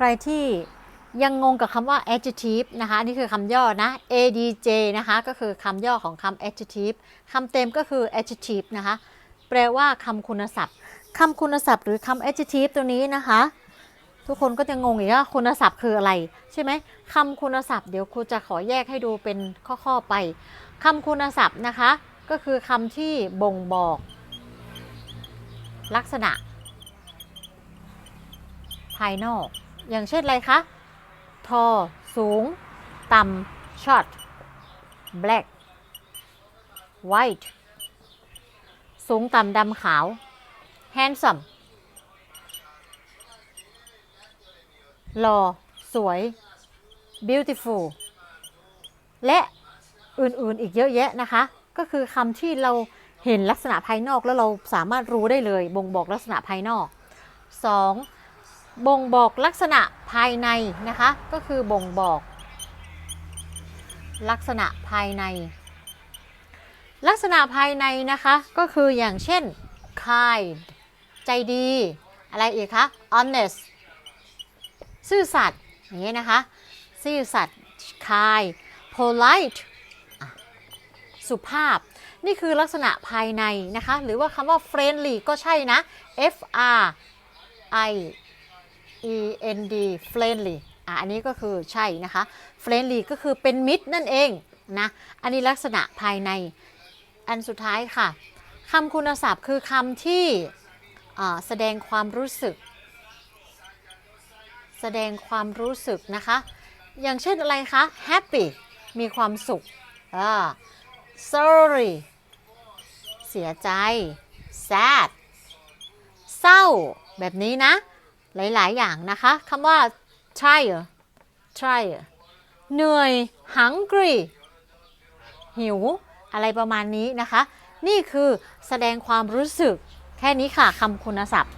ใครที่ยังงงกับคำว่า adjective นะคะนี่คือคำย่อนะ adj นะคะ ก็คือคำย่อของคำ adjective คำเต็มก็คือ adjective นะคะ แปลว่าคำคุณศัพท์คำคุณศัพท์หรือคำ adjective ตัวนี้นะคะ ทุกคนก็จะงงอีกว่าคุณศัพท์คืออะไร ใช่ไหมคำคุณศัพท์เดี๋ยวครูจะขอแยกให้ดูเป็นข้อๆไปคำคุณศัพท์นะคะ ก็คือคำที่บ่งบอก ลักษณะ ภายนอก อย่างเช่นอะไรคะ ทอ สูง ต่ำ short black white สูง ต่ำ ดำ ขาว handsome หล่อ สวย beautiful และอื่นๆ อีกเยอะแยะนะคะ ก็คือคำที่เราเห็นลักษณะภายนอกแล้วเราสามารถรู้ได้เลย บ่งบอกลักษณะภายนอก 2. บ่งบอกลักษณะภายในนะคะ ก็คือบ่งบอก ลักษณะภายใน ลักษณะภายในนะคะก็คืออย่างเช่น kind ใจดี อะไรอีกคะ honest ซื่อสัตย์อย่างนี้นะคะ ซื่อสัตย์ kind polite สุภาพ นี่คือลักษณะภายในนะคะ หรือว่าคำว่า friendly ก็ใช่นะ F R I E N D friendly อะอันนี้ก็คือใช่นะคะ friendly ก็คือเป็นมิตรนั่นเองนะ อันนี้ลักษณะภายใน อันสุดท้ายค่ะคำคุณศัพท์คือคำที่แสดงความรู้สึก แสดงความรู้สึกนะคะ อย่างเช่นอะไรคะ happy มีความสุข sorry เสียใจ sad เศร้าแบบนี้นะ หลาย ๆ อย่างนะคะคำว่า tired tired เหนื่อย hungry หิว อะไรประมาณนี้นะคะ นี่คือแสดงความรู้สึกแค่นี้ค่ะคำคุณศัพท์